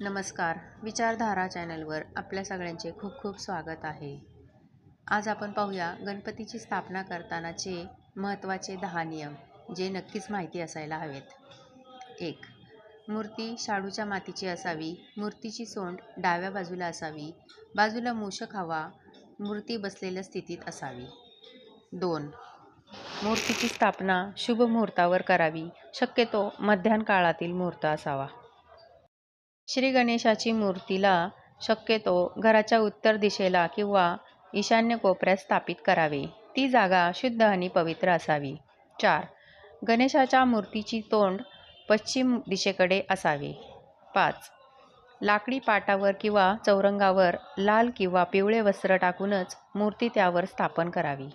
नमस्कार. विचारधारा चॅनलवर आपल्या सगळ्यांचे खूप खूप स्वागत आहे. आज आपण पाहूया गणपतीची स्थापना करतानाचे महत्त्वाचे दहा नियम जे नक्कीच माहिती असायला हवेत. एक मूर्ती शाडूच्या मातीची असावी मूर्तीची सोंड डाव्या बाजूला असावी बाजूला मूषक हवा मूर्ती बसलेल्या स्थितीत असावी. दोन मूर्तीची स्थापना शुभ मुहूर्तावर करावी शक्यतो मध्याह्न काळातील मुहूर्त असावा. श्री गणेशाची मूर्तीला शक्यतो घराच्या उत्तर दिशेला किंवा ईशान्य कोपऱ्यात स्थापित करावे. ती जागा शुद्ध आणि पवित्र असावी. चार. गणेशाच्या मूर्तीची तोंड पश्चिम दिशेकडे असावे. पाच. लाकडी पाटावर किंवा चौरंगावर लाल किंवा पिवळे वस्त्र टाकूनच मूर्ती त्यावर स्थापन करावी.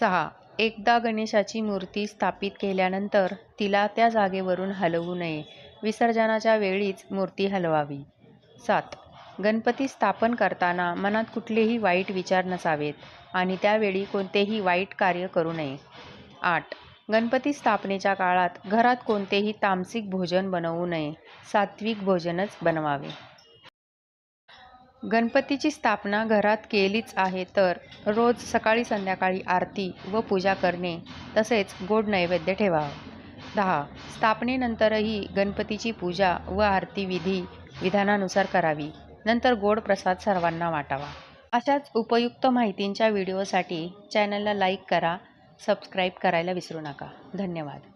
सहा. एकदा गणेशाची मूर्ती स्थापित केल्यानंतर तिला त्या जागेवरून हलवू नये. विसर्जनाच्या वेळीच मूर्ती हलवावी. सात. गणपती स्थापन करताना मनात कुठलेही वाईट विचार नसावेत आणि त्यावेळी कोणतेही वाईट कार्य करू नये. आठ. गणपती स्थापनेच्या काळात घरात कोणतेही तामसिक भोजन बनवू नये. सात्विक भोजनच बनवावे. गणपतीची स्थापना घरात केलीच आहे तर रोज सकाळी संध्याकाळी आरती व पूजा करणे तसेच गोड नैवेद्य ठेवावं. दहा. स्थापनेनंतरही गणपतीची पूजा व आरती विधी विधानानुसार करावी. नंतर गोड प्रसाद सर्वांना वाटावा. अशाच उपयुक्त माहितींच्या व्हिडिओसाठी चॅनलला लाईक करा सबस्क्राईब करायला विसरू नका. धन्यवाद.